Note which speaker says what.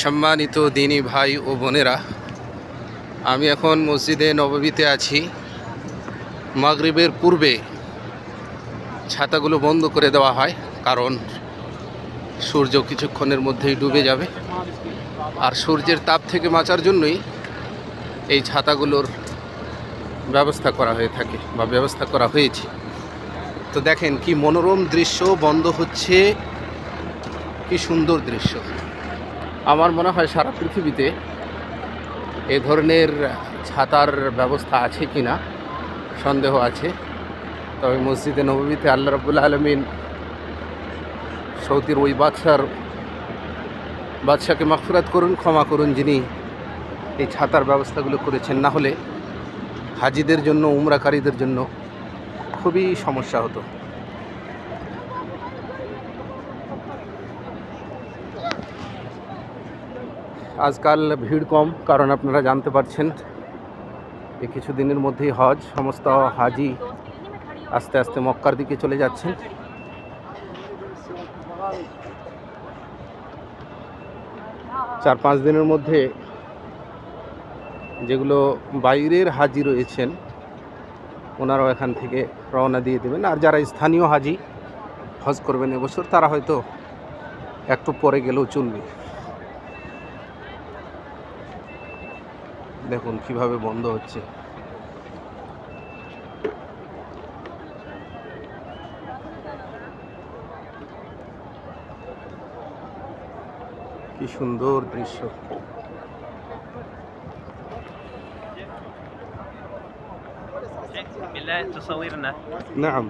Speaker 1: সম্মানিত দিনী ভাই ও বোনেরা, আমি এখন মসজিদে নববীতে আছি। মাগরিবের পূর্বে ছাতাগুলো বন্ধ করে দেওয়া হয়, কারণ সূর্য কিছুক্ষণের মধ্যেই ডুবে যাবে। আর সূর্যের তাপ থেকে বাঁচার জন্যই এই ছাতাগুলোর ব্যবস্থা করা হয়ে থাকে বা ব্যবস্থা করা হয়েছে। তো দেখেন কি মনোরম দৃশ্য বন্ধ হচ্ছে কি সুন্দর দৃশ্য। আমার মনে হয় সারা পৃথিবীতে এ ধরনের ছাতার ব্যবস্থা আছে কি না সন্দেহ আছে। তবে মসজিদে নবমীতে আল্লাহ রবুল্লা আলমিন সৌদির ওই বাদশার, বাদশাকে মাফরাত করুন, ক্ষমা করুন যিনি এই ছাতার ব্যবস্থাগুলো করেছেন। না হলে হাজিদের জন্য, উমরাকারীদের জন্য খুবই সমস্যা হতো। আজকাল ভিড় কম, কারণ আপনারা জানতে পারছেন এই কিছু দিনের মধ্যেই হজ, সমস্ত হাজি আস্তে আস্তে মক্কার দিকে চলে যাচ্ছেন। চার পাঁচ দিনের মধ্যে যেগুলো বাইরের হাজি রয়েছেন, ওনারাও এখান থেকে রওনা দিয়ে দেবেন। আর যারা স্থানীয় হাজি হজ করবেন এবছর, তারা হয়তো একটু পরে গেলেও চলবে। দেখুন কিভাবে বন্ধ হচ্ছে কি সুন্দর দৃশ্য
Speaker 2: بالله تصويرنا
Speaker 1: নাম